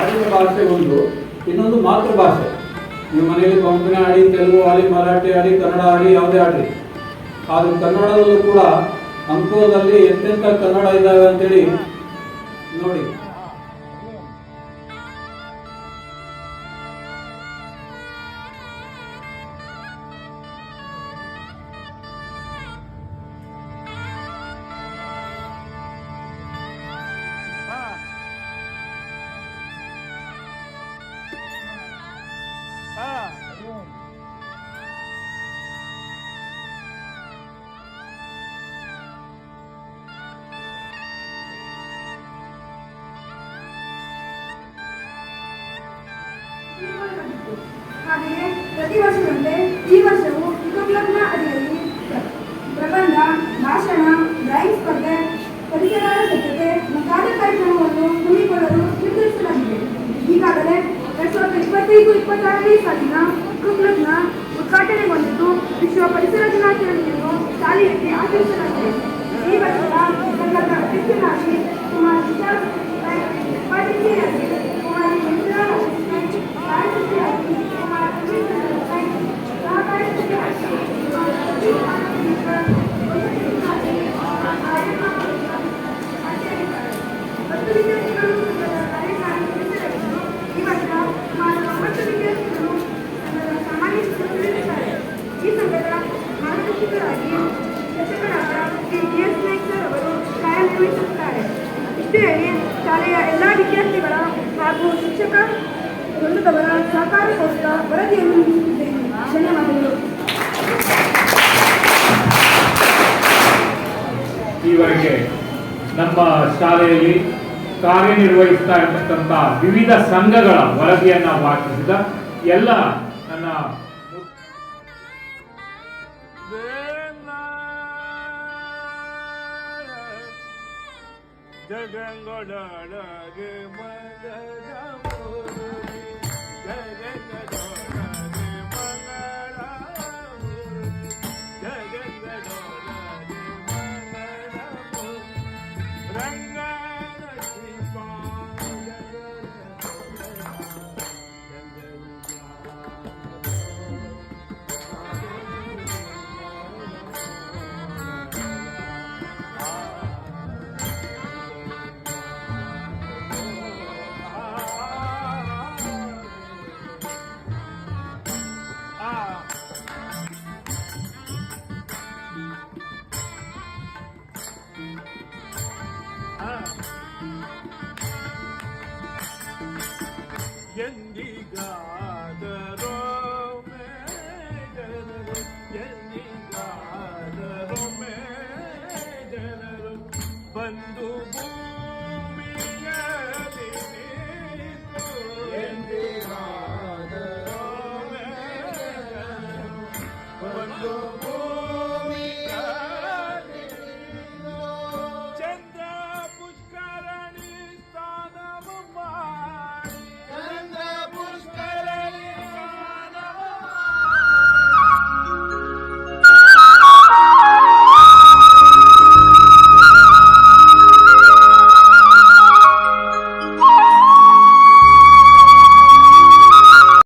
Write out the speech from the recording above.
ಆಡಿನ ಭಾಷೆ ಒಂದು, ಇನ್ನೊಂದು ಮಾತೃಭಾಷೆ ನೀವು ಮನೆಯಲ್ಲಿ ಕೊಂಕಣಿ ಆಡಿ, ತೆಲುಗು ಆಡಿ, ಮರಾಠಿ ಆಡಿ, ಕನ್ನಡ ಆಡಿ, ಯಾವುದೇ ಆಡಿ. ಆದ್ರೆ ಕನ್ನಡದಲ್ಲೂ ಕೂಡ ಅಂಕೋದಲ್ಲಿ ಎಂತೆಂಥ ಕನ್ನಡ ಇದ್ದಾವೆ ಅಂತೇಳಿ ನೋಡಿ. ಹಾಗೆಯೇ ಪ್ರತಿ ವರ್ಷದಂತೆ ಈ ವರ್ಷವೂ ಇಕೋ ಕ್ಲಬ್ನ ಪ್ರಬಂಧ, ಭಾಷಣ, ಡ್ರಾಯಿಂಗ್ ಸ್ಪರ್ಧೆ, ಪರಿಸರ ಸ್ವಚ್ಛತೆ ಮುಂತಾದ ಕಾರ್ಯಕ್ರಮವನ್ನು ಹಮ್ಮಿಕೊಳ್ಳಲು ನಿರ್ಧರಿಸಲಾಗಿದೆ. ಈಗಾಗಲೇ ಎರಡ್ ಸಾವಿರದ ಇಪ್ಪತ್ತೈದು ಇಪ್ಪತ್ತಾರನೇ ಸಾಲಿನ ಇಕೋ ಕ್ಲಬ್ನ ಉದ್ಘಾಟನೆಗೊಂಡಿದ್ದು ವಿಶ್ವ ಪರಿಸರ ದಿನಾಚರಣೆಯನ್ನು ಶಾಲೆಯಲ್ಲಿ ಆಚರಿಸಲಾಗಿದೆ. ಈ ವರ್ಷದ ಸಂಘದ ಅಧ್ಯಕ್ಷರಾಗಿ ಕುಮಾರ್ ವಿಶಾಲ್ ಇಷ್ಟು ಶಾಲೆಯ ಎಲ್ಲ ವಿದ್ಯಾರ್ಥಿಗಳ ಹಾಗೂ ಶಿಕ್ಷಕ ವೃಂದದವರ ಸಹಕಾರಕ್ಕೋಸ್ಕರ ವರದಿಯನ್ನು ನೀಡುತ್ತಿದ್ದೇನೆ ಧನ್ಯವಾದಗಳು ಈವರೆಗೆ ನಮ್ಮ ಶಾಲೆಯಲ್ಲಿ ಕಾರ್ಯನಿರ್ವಹಿಸ್ತಾ ಇರತಕ್ಕಂಥ ವಿವಿಧ ಸಂಘಗಳ ವರದಿಯನ್ನು ವಾಚಿಸಿದ ಎಲ್ಲ ನನ್ನ ಜಗಂಗೊಳಗೆ ಮಗದ ಎನ್ನಿಗಾದರೋ ಜನರು ಎನ್ನಿಗಾದರೋ ಜನರು ಬಂದು